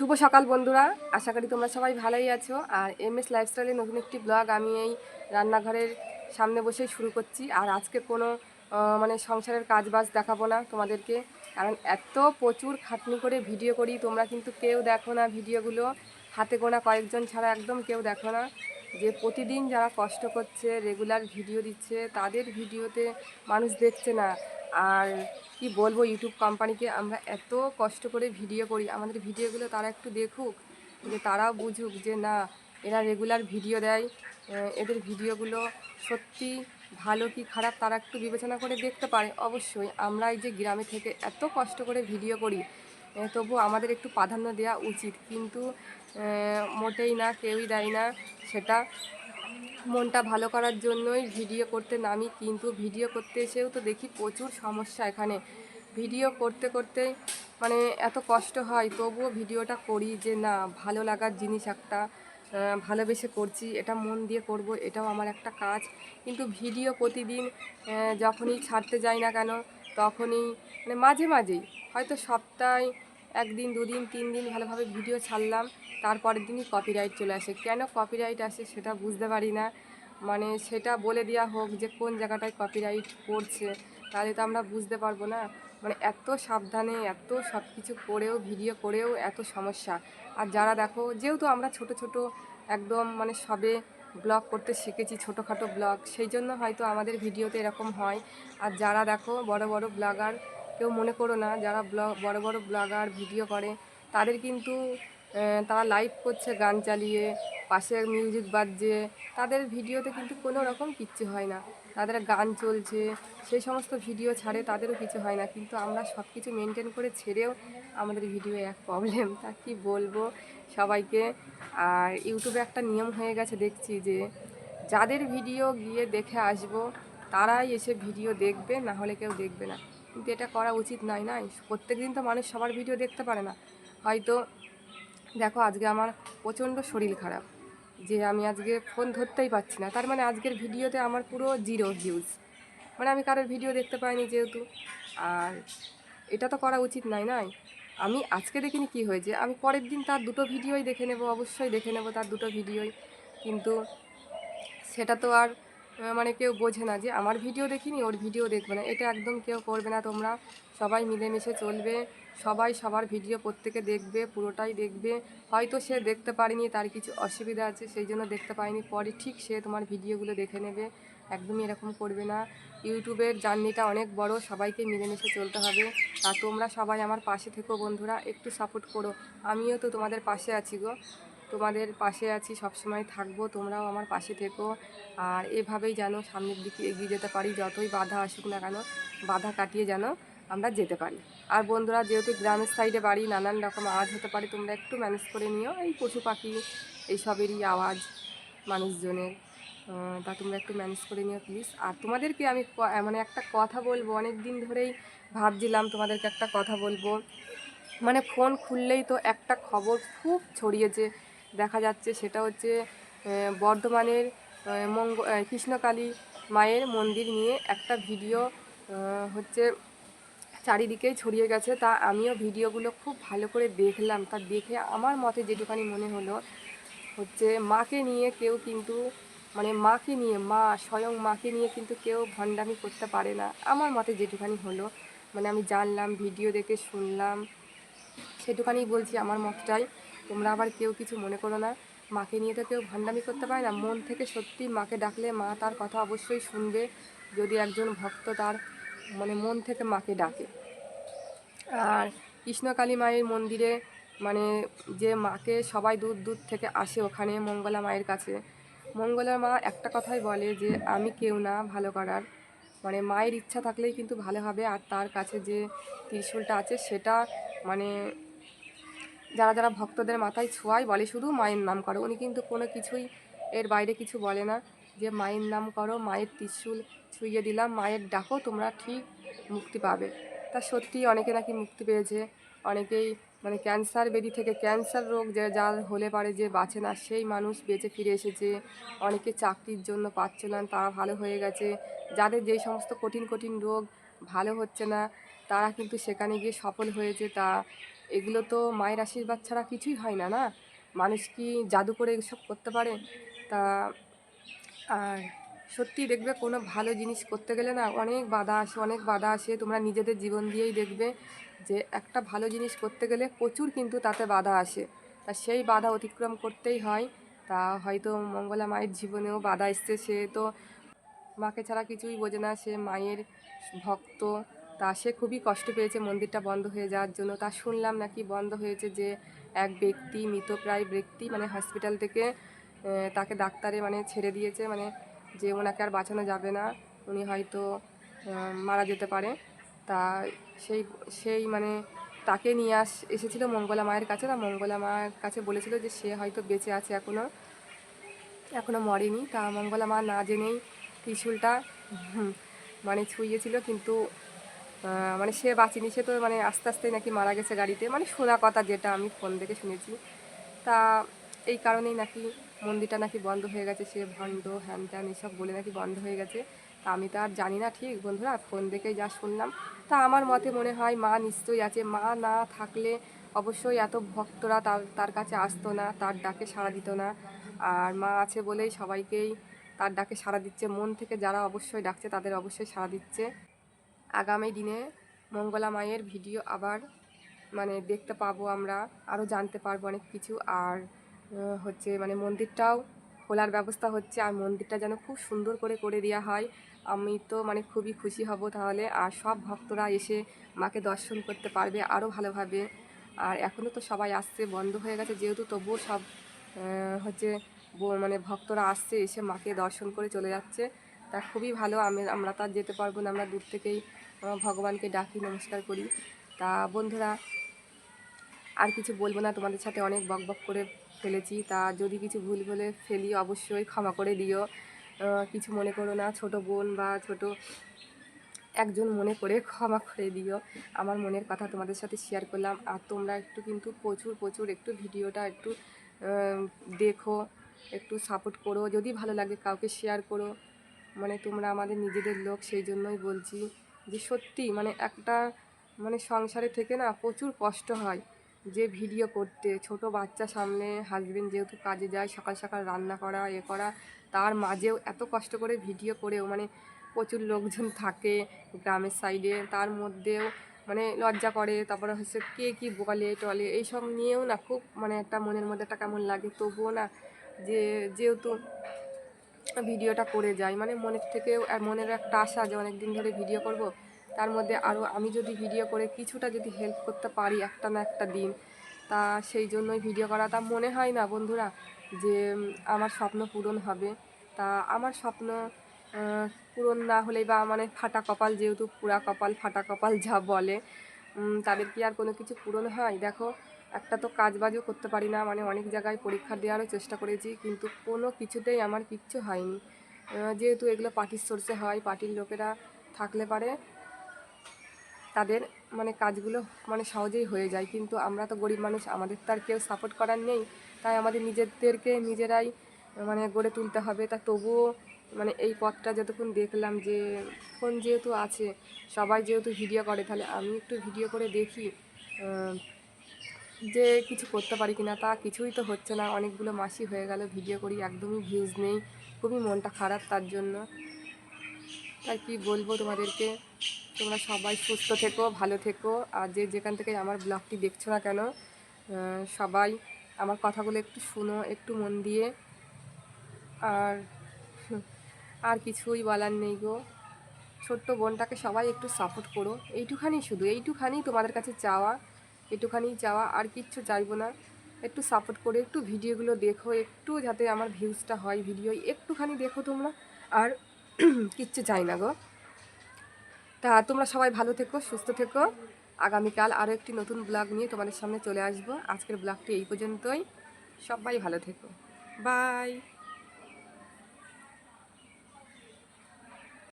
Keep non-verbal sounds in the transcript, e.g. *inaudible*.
শুভ সকাল বন্ধুরা। আশা করি তোমরা সবাই ভালোই আছো। আর এম এস লাইফস্টাইলের নতুন একটি ব্লগ আমি এই রান্নাঘরের সামনে বসেই শুরু করছি। আর আজকে কোনো মানে সংসারের কাজ বাজ দেখাবো না তোমাদেরকে। কারণ এত প্রচুর খাটনি করে ভিডিও করি, তোমরা কিন্তু কেউ দেখো না ভিডিওগুলো। হাতে গোনা কয়েকজন ছাড়া একদম কেউ দেখো না। যে প্রতিদিন যারা কষ্ট করছে রেগুলার ভিডিও দিচ্ছে, তাদের ভিডিওতে মানুষ দেখছে না। আর কি বলব ইউটিউব কোম্পানিকে আমরা এত কষ্ট করে ভিডিও করি। আমাদের ভিডিওগুলো তারা একটু দেখুক, যে তারাও বুঝুক যে না, এরা রেগুলার ভিডিও দেয়। এদের ভিডিওগুলো সত্যি ভালো কি খারাপ তারা একটু বিবেচনা করে দেখতে পারে। অবশ্যই আমরা এই যে গ্রামে থেকে এত কষ্ট করে ভিডিও করি তবু আমাদের একটু প্রাধান্য দেওয়া উচিত। কিন্তু মোটেই না, কেউই দেয় না সেটা। মনটা ভালো করার জন্যই ভিডিও করতে নামি, কিন্তু ভিডিও করতে এসেও তো দেখি প্রচুর সমস্যা এখানে। ভিডিও করতে করতে মানে এত কষ্ট হয়, তবুও ভিডিওটা করি যে না, ভালো লাগার জিনিস একটা ভালোবেসে করছি, এটা মন দিয়ে করব, এটাও আমার একটা কাজ। কিন্তু ভিডিও প্রতিদিন যখনই ছাড়তে যাই না কেন, তখনই মানে মাঝে মাঝেই, হয়তো সপ্তাহে একদিন, দুদিন তিন দিন ভালোভাবে ভিডিও ছাড়লাম। তারপরের দিনই কপিরাইট চলে আসে। কেন কপিরাইট আসে সেটা বুঝতে পারি না। মানে সেটা বলে দেওয়া হোক যে কোন জায়গাটায় কপিরাইট পড়ছে, তাহলে তো আমরা বুঝতে পারব না। মানে এত সাবধানে, এত সব কিছু করেও, ভিডিও করেও এত সমস্যা। আর যারা দেখো, যেহেতু আমরা ছোট ছোট একদম মানে সবে ব্লগ করতে শিখেছি, ছোটোখাটো ব্লগ, সেই জন্য হয়তো আমাদের ভিডিওতে এরকম হয়। আর যারা দেখো, বড় বড় ব্লগার কেউ মনে করো না, যারা ব্লগ, বড় বড় ব্লগার, ভিডিও করে, তাদের কিন্তু তারা লাইভ করছে, গান চালিয়ে, পাশে মিউজিক বাজছে, তাদের ভিডিওতে কিন্তু কোনো রকম কিচ্ছু হয় না। তাদের গান চলছে, সেই সমস্ত ভিডিও ছাড়ে তাদেরও কিছু হয় না। কিন্তু আমরা সব কিছু মেনটেন করে ছেড়েও আমাদের ভিডিও এক প্রবলেম তা কি বলব সবাইকে? আর ইউটিউবে একটা নিয়ম হয়ে গেছে, দেখছি যে যাদের ভিডিও গিয়ে দেখে আসব, তারাই এসে ভিডিও দেখবে, না হলে কেউ দেখবে না। কিন্তু এটা করা উচিত নয় নয় প্রত্যেক দিন তো মানুষ সবার ভিডিও দেখতে পারে না। হয়তো, দেখো আজকে আমার প্রচণ্ড শরীর খারাপ। যে আমি আজকে ফোন ধরতেই পারছি না। তার মানে আজকের ভিডিওতে আমার পুরো জিরো ভিউজ মানে আমি কারোর ভিডিও দেখতে পাইনি যেহেতু। আর এটা তো করা উচিত নয় নয় আমি আজকে দেখিনি কি হয়েছে। আমি পরের দিন তার দুটো ভিডিওই দেখে নেব, অবশ্যই দেখে নেব তার দুটো ভিডিওই কিন্তু সেটা তো আর মানে কেউ বোঝে না যে আমার ভিডিও দেখিনি, ওর ভিডিও দেখবে না। এটা একদম কেউ করবে না, তোমরা সবাই মিলেমিশে চলবে, সবাই সবার ভিডিও প্রত্যেকে দেখবে, পুরোটাই দেখবে। হয়তো সে দেখতে পারেনি, তার কিছু অসুবিধা আছে, সেই জন্য দেখতে পায়নি পরে ঠিক সে তোমার ভিডিওগুলো দেখে নেবে। একদমই এরকম করবে না। ইউটিউবের জার্নিটা অনেক বড়, সবাইকে মিলেমিশে চলতে হবে। আর তোমরা সবাই আমার পাশে থেকো বন্ধুরা, একটু সাপোর্ট করো। আমিও তো তোমাদের পাশে আছি গো। তোমাদের পাশে আছি, সবসময় থাকব, তোমরাও আমার পাশে থেকো। আর এভাবেই যেন সামনের দিকে এগিয়ে যেতে পারি, যতই বাধা আসুক না কেন, বাধা কাটিয়ে যেন আমরা যেতে পারি। আর বন্ধুরা, যেহেতু গ্রামের সাইডে বাড়ি, নানান রকম আওয়াজ হতে পারে, তোমরা একটু ম্যানেজ করে নিও। এই পশু পাখি, এইসবেরই আওয়াজ মানুষজনের। তা তোমরা একটু ম্যানেজ করে নিও প্লিজ আর তোমাদেরকে আমি মানে একটা কথা বলব অনেক দিন ধরেই ভাবছিলাম তোমাদেরকে একটা কথা বলব। মানে ফোন খুললেই তো একটা খবর খুব ছড়িয়েছে। দেখা যাচ্ছে, সেটা হচ্ছে বর্ধমানের মঙ্গ কৃষ্ণকালী মায়ের মন্দির নিয়ে একটা ভিডিও হচ্ছে চারিদিকেই ছড়িয়ে গেছে। তা আমিও ভিডিওগুলো খুব ভালো করে দেখলাম। তা দেখে আমার মতে যেটুখানি মনে হলো, হচ্ছে মাকে নিয়ে কেউ কিন্তু মানে মাকে নিয়ে, মা স্বয়ং মাকে নিয়ে কিন্তু কেউ ভণ্ডামি করতে পারে না। আমার মতে যেটুখানি হলো মানে আমি জানলাম, ভিডিও দেখে শুনলাম সেটুখানি বলছি আমার মতটাই। তোমরা আবার কেউ কিছু মনে করো না। মাকে নিয়ে তো কেউ ভান্ডামি করতে পারে না। মন থেকে সত্যি মাকে ডাকলে মা তার কথা অবশ্যই শুনবে। যদি একজন ভক্ত তার মানে মন থেকে মাকে ডাকে। আর কৃষ্ণকালী মায়ের মন্দিরে মানে যে মাকে সবাই দূর দূর থেকে আসে ওখানে মঙ্গলা মায়ের কাছে। মঙ্গলা মা একটা কথাই বলে যে, আমি কেউ না, ভালো করার। মানে মায়ের ইচ্ছা থাকলেই কিন্তু ভালো হবে। আর তার কাছে যে ত্রিশূলটা আছে সেটা মানে যারা যারা ভক্তদের মাথায় ছোঁয়াই বলে, শুধু মায়ের নাম করো। উনি কিন্তু কোনো কিছুই এর বাইরে কিছু বলে না। যে মায়ের নাম করো, মায়ের ত্রিশূল ছুঁয়ে দিলাম, মায়ের ডাকো তোমরা ঠিক মুক্তি পাবে। তা সত্যি অনেকে নাকি মুক্তি পেয়েছে। অনেকেই মানে ক্যান্সার বেদি থেকে ক্যান্সার রোগ যে যার হলে পারে যে বাঁচে না, সেই মানুষ বেঁচে ফিরে এসেছে। অনেকে চাকরির জন্য পাচ্ছে না, তারা ভালো হয়ে গেছে। যাদের যেই সমস্ত কঠিন কঠিন রোগ ভালো হচ্ছে না, তারা কিন্তু সেখানে গিয়ে সফল হয়েছে। তা এগুলো তো মায়ের আশীর্বাদ ছাড়া কিছুই হয় না না? মানুষ কি জাদু করে এসব করতে পারে? তা, আর সত্যি দেখবে কোনো ভালো জিনিস করতে গেলে না অনেক বাধা আসে, অনেক বাধা আসে। তোমরা নিজেদের জীবন দিয়েই দেখবে যে একটা ভালো জিনিস করতে গেলে প্রচুর কিন্তু তাতে বাধা আসে। তা সেই বাধা অতিক্রম করতেই হয়। তা হয়তো মঙ্গলা মায়ের জীবনেও বাধা এসছে, সে তো মাকে ছাড়া কিছুই বোঝে না। সে মায়ের ভক্ত। তা সে খুবই কষ্ট পেয়েছে, মন্দিরটা বন্ধ হয়ে যাওয়ার জন্য। তা শুনলাম নাকি বন্ধ হয়েছে যে এক ব্যক্তি, মৃতপ্রায় ব্যক্তি মানে হসপিটাল থেকে তাকে ডাক্তারে মানে ছেড়ে দিয়েছে মানে যে ওনাকে আর বাঁচানো যাবে না, উনি হয়তো মারা যেতে পারে। তা সেই সেই মানে তাকে নিয়ে আস, এসেছিল মঙ্গলা মায়ের কাছে। তা মঙ্গলা মায়ের কাছে বলেছিল যে সে হয়তো বেঁচে আছে এখনও এখনও মরেনি। তা মঙ্গলা মা না জেনেই ত্রিশুলটা মানে ছুঁয়েছিল, কিন্তু মানে সে বাঁচিনি, সে তো মানে আস্তে আস্তে নাকি মারা গেছে গাড়িতে। মানে শোনা কথা যেটা, আমি ফোন দেখে শুনেছি। তা এই কারণেই নাকি মন্দিরটা নাকি বন্ধ হয়ে গেছে, সে ভণ্ড, হ্যান ত্যান এসব বলে নাকি বন্ধ হয়ে গেছে। তা আমি তো আর জানি না ঠিক, বন্ধুরা ফোন দেখেই যা শুনলাম। তা আমার মতে মনে হয় মা নিশ্চয়ই আছে। মা না থাকলে অবশ্যই এত ভক্তরা তার তার কাছে আসতো না, তার ডাকে সাড়া দিত না। আর মা আছে বলেই সবাইকেই তার ডাকে সাড়া দিচ্ছে। মন থেকে যারা অবশ্যই ডাকছে, তাদের অবশ্যই সাড়া দিচ্ছে। আগামী দিনে মঙ্গলা মায়ের ভিডিও আবার মানে দেখতে পাবো আমরা, আরও জানতে পারব অনেক কিছু। আর হচ্ছে মানে মন্দিরটাও খোলার ব্যবস্থা হচ্ছে, আর মন্দিরটা যেন খুব সুন্দর করে করে দেওয়া হয়। আমি তো মানে খুবই খুশি হব তাহলে। আর সব ভক্তরা এসে মাকে দর্শন করতে পারবে আরও ভালোভাবে। আর এখনও তো সবাই আসছে, বন্ধ হয়ে গেছে, যেহেতু তবুও সব হচ্ছে মানে ভক্তরা আসছে, এসে মাকে দর্শন করে চলে যাচ্ছে। তা খুবই ভালো, আমি, আমরা তো আর যেতে পারব না, আমরা দূর থেকেই ভগবানকে ডাকি, নমস্কার করি। তা বন্ধুরা, আর কিছু বলব না, তোমাদের সাথে অনেক বক বক করে ফেলেছি। তা যদি কিছু ভুল বলে ফেলি, অবশ্যই ক্ষমা করে দিও। কিছু মনে করো না, ছোট বোন বা ছোট একজন মনে করে ক্ষমা করে দিও। আমার মনের কথা তোমাদের সাথে শেয়ার করলাম। আর তোমরা একটু কিন্তু প্রচুর প্রচুর একটু ভিডিওটা একটু দেখো, একটু সাপোর্ট করো। যদি ভালো লাগে, কাউকে শেয়ার করো। মানে তোমরা আমাদের নিজেদের লোক, সেই জন্যই বলছি। যে সত্যি মানে একটা মানে সংসারে থেকে না প্রচুর কষ্ট হয় যে ভিডিও করতে, ছোট বাচ্চা সামনে হাজবেন্ড যেহেতু কাজে যায়, সকাল সকাল রান্না করা, এ করা, তার মাঝেও এত কষ্ট করে ভিডিও করেও মানে প্রচুর লোকজন থাকে গ্রামের সাইডে তার মধ্যেও মানে লজ্জা করে, তারপরে হচ্ছে কে কী বলে, টলে, এইসব নিয়েও না খুব মানে একটা মনের মধ্যে একটা কেমন লাগে, তবুও না যে যেহেতু ভিডিওটা করে যাই। মানে মনের আর মনের একটা আশা যে অনেক দিন ধরে ভিডিও করব। তার মধ্যে আরও আমি যদি ভিডিও করে কিছুটা যদি হেল্প করতে পারি একটা না একটা দিন, তা সেই জন্যই ভিডিও করা তা মনে হয় না বন্ধুরা যে আমার স্বপ্ন পূরণ হবে। তা আমার স্বপ্ন পূরণ না হলেই বা মানে ফাটা কপাল যেহেতু পুরা কপাল ফাটা কপাল যা বলে তাদের কি আর কোনো কিছু পূরণ হয়? দেখো একটা তো কাজ বাজও করতে পারি না মানে অনেক জায়গায় পরীক্ষা দেওয়ারও চেষ্টা করেছি, কিন্তু কোনো কিছুতেই আমার কিচ্ছু হয়নি। যেহেতু এগুলো পার্টির সোর্সে হয়, পার্টির লোকেরা থাকলে পারে, তাদের মানে কাজগুলো মানে সহজেই হয়ে যায়, কিন্তু আমরা তো গরিব মানুষ, আমাদের তো আর কেউ সাপোর্ট করার নেই, তাই আমাদের নিজেদেরকে নিজেরাই মানে গড়ে তুলতে হবে। তা তবুও মানে এই পথটা যতক্ষণ দেখলাম যে, ফোন যেহেতু আছে, সবাই যেহেতু ভিডিও করে, তাহলে আমি একটু ভিডিও করে দেখি যে কিছু করতে পারি কিনা তা কিছুই তো হচ্ছে না। অনেকগুলো মাসি হয়ে গেল, ভিডিও করি, একদমই ভিউজ নেই। খুবই মনটা খারাপ তার জন্য। তাই কি বলব তোমাদেরকে? তোমরা সবাই সুস্থ থেকো, ভালো থেকো। আর যে যেখান থেকে আমার ব্লগটি দেখছ না কেন সবাই আমার কথাগুলো একটু শুনো, একটু মন দিয়ে। আর *laughs* আর কিছুই বলার নেই গো। ছোট্ট বোনটাকে সবাই একটু সাপোর্ট করো। এইটুখানি শুধু, এইটুখানি তোমাদের কাছে চাওয়া। একটুখানি যাওয়া আর কিচ্ছু চাইব না। একটু সাপোর্ট করে একটু ভিডিওগুলো দেখো, একটু যাতে আমার ভিউজটা হয় ভিডিও একটুখানি দেখো তোমরা। আর *clears throat* কিচ্ছু চাই না গো। তা তোমরা সবাই ভালো থেকো, সুস্থ থেকো। আগামীকাল আরও একটি নতুন ব্লগ নিয়ে তোমাদের সামনে চলে আসব। আজকের ব্লগটি এই পর্যন্তই। সবাই ভালো থেকো। বাই